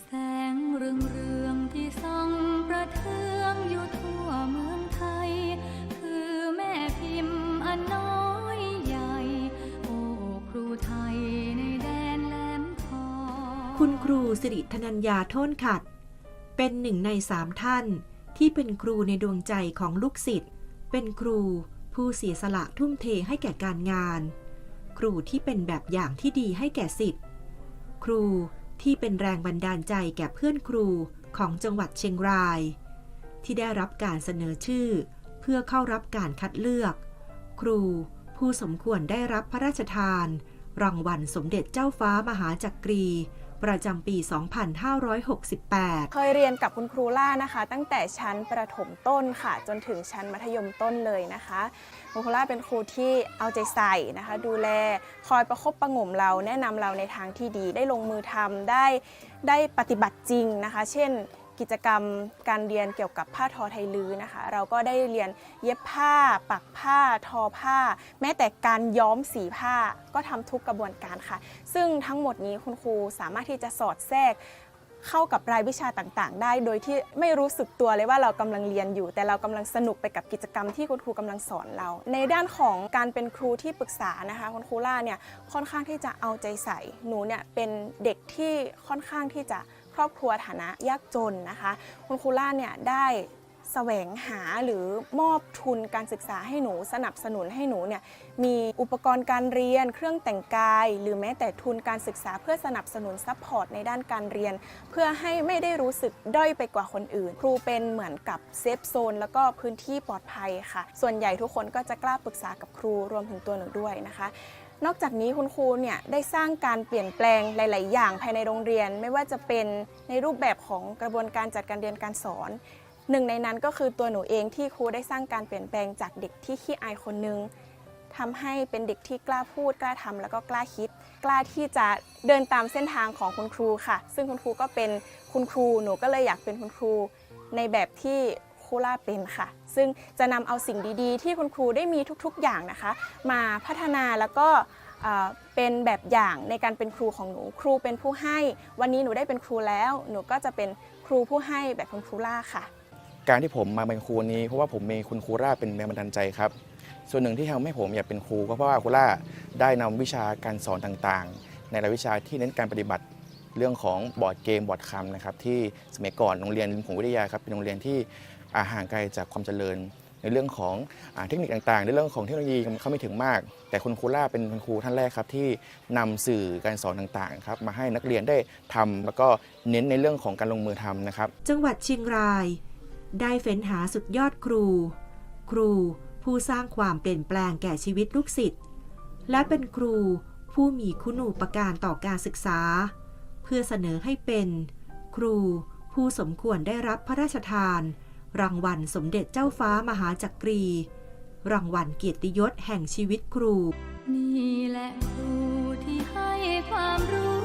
แสงเรืองเรืองที่ส่องประเทืองอยู่ทั่วเมืองไทย คือแม่พิมพ์อันน้อยใหญ่ โอ้ครูไทยในแดนแหลมทองคุณครูสิริธนัญญาโทนขัด เป็นหนึ่งในสามท่านที่เป็นครูในดวงใจของลูกศิษย์เป็นครูผู้เสียสละทุ่มเทให้แก่การงาน ครูที่เป็นแบบอย่างที่ดีให้แก่ศิษย์ครู ที่เป็นแรงบันดาลใจแก่เพื่อนครูของจังหวัดเชียงราย ที่ได้รับการเสนอชื่อ เพื่อเข้ารับการคัดเลือก ครูผู้สมควรได้รับพระราชทาน รางวัลสมเด็จเจ้าฟ้ามหาจักรี ประจำปี 2568 เคยเรียนกับคุณครูล่านะคะ ตั้งแต่ชั้นประถมต้นค่ะ จนถึงชั้นมัธยมต้นเลยนะคะคุณครูล่าเป็นครูที่เอาใจใส่นะคะ ดูแลคอยประคบประงมเราแนะนำเราในทางที่ดีได้ลงมือทำได้ได้ปฏิบัติจริงนะคะ เช่น กิจกรรมการเรียนเกี่ยวกับผ้าทอไทยลื้อนะคะ เราก็ได้เรียนเย็บผ้า ปักผ้า ทอผ้า แม้แต่การย้อมสีผ้าก็ทำทุกกระบวนการค่ะ ซึ่งทั้งหมดนี้คุณครูสามารถที่จะสอดแทรกเข้ากับรายวิชาต่างๆ ได้ โดยที่ไม่รู้สึกตัวเลยว่าเรากำลังเรียนอยู่ แต่เรากำลังสนุกไปกับกิจกรรมที่คุณครูกำลังสอนเรา ในด้านของการเป็นครูที่ปรึกษานะคะคุณครูล่าเนี่ยค่อนข้างที่จะเอาใจใส่หนูเนี่ยเป็นเด็กที่ค่อนข้างที่จะ ครอบครัวฐานะยากจนนะคะ คุณครูล่าเนี่ยได้แสวงหาหรือมอบทุนการศึกษาให้หนูสนับสนุนให้หนูเนี่ยมีอุปกรณ์การเรียน เครื่องแต่งกาย หรือแม้แต่ทุนการศึกษาเพื่อสนับสนุนซัพพอร์ตในด้านการเรียน เพื่อให้ไม่ได้รู้สึกด้อยไปกว่าคนอื่น ครูเป็นเหมือนกับเซฟโซนแล้วก็พื้นที่ปลอดภัยค่ะ ส่วนใหญ่ทุกคนก็จะกล้าปรึกษากับครูรวมถึงตัวหนูด้วยนะคะ นอกจากนี้คุณครูเนี่ยได้สร้างการเปลี่ยนแปลงหลาย ๆ อย่างภายในโรงเรียน ไม่ว่าจะเป็นในรูปแบบของกระบวนการจัดการเรียนการสอนหนึ่งในนั้นก็คือตัวหนูเองที่ครูได้สร้างการเปลี่ยนแปลงจากเด็กที่ขี้อายคนนึงทำให้เป็นเด็กที่กล้าพูด กล้าทำแล้วก็กล้าคิด กล้าที่จะเดินตามเส้นทางของคุณครูค่ะ ซึ่งคุณครูก็เป็นคุณครูหนูก็เลยอยากเป็นคุณครู ในแบบที่ ครูล่าเป็นค่ะ ซึ่งจะนำเอาสิ่งดีๆ ที่คุณครูได้มีทุกๆอย่างนะคะ มาพัฒนาแล้วก็เป็นแบบอย่างในการเป็นครูของหนู ครูเป็นผู้ให้ วันนี้หนูได้เป็นครูแล้ว หนูก็จะเป็นครูผู้ให้แบบคุณครูล่าค่ะ การที่ผมมาเป็นครูนี้เพราะว่าผมมีคุณครูร่าเป็นแรงบันดาลใจครับ ส่วนหนึ่งที่ทำให้ผมอยากเป็นครูก็เพราะว่าครูร่าได้นำวิชาการสอนต่างๆ ในรายวิชาที่เน้นการปฏิบัติเรื่องของบอร์ดเกมบอร์ดคำนะครับที่สมัยก่อนโรงเรียนริมขงวิทยาครับเป็นโรงเรียนที่ ห่างไกลจากความเจริญ ในเรื่องของอเทคนิคต่างๆ ในเรื่องของเทคโนโลยีเข้าไม่ถึงมาก แต่คุณครูล่าเป็นคุณครูท่านแรกครับที่นำสื่อการสอนต่างๆครับมาให้นักเรียนได้ทำแล้วก็เน้นในเรื่องของการลงมือทำนะครับ จังหวัดเชียงราย ได้เฟ้นหาสุดยอดครู ครูผู้สร้างความเปลี่ยนแปลงแก่ชีวิตลูกศิษย์และเป็นครูผู้มีคุณูปการต่อการศึกษา เพื่อเสนอให้เป็น ครูผู้สมควรได้รับพระราชทาน รางวัลสมเด็จเจ้าฟ้ามหาจักรี รางวัลเกียรติยศแห่งชีวิตครู นี่แหละครูที่ให้ความรู้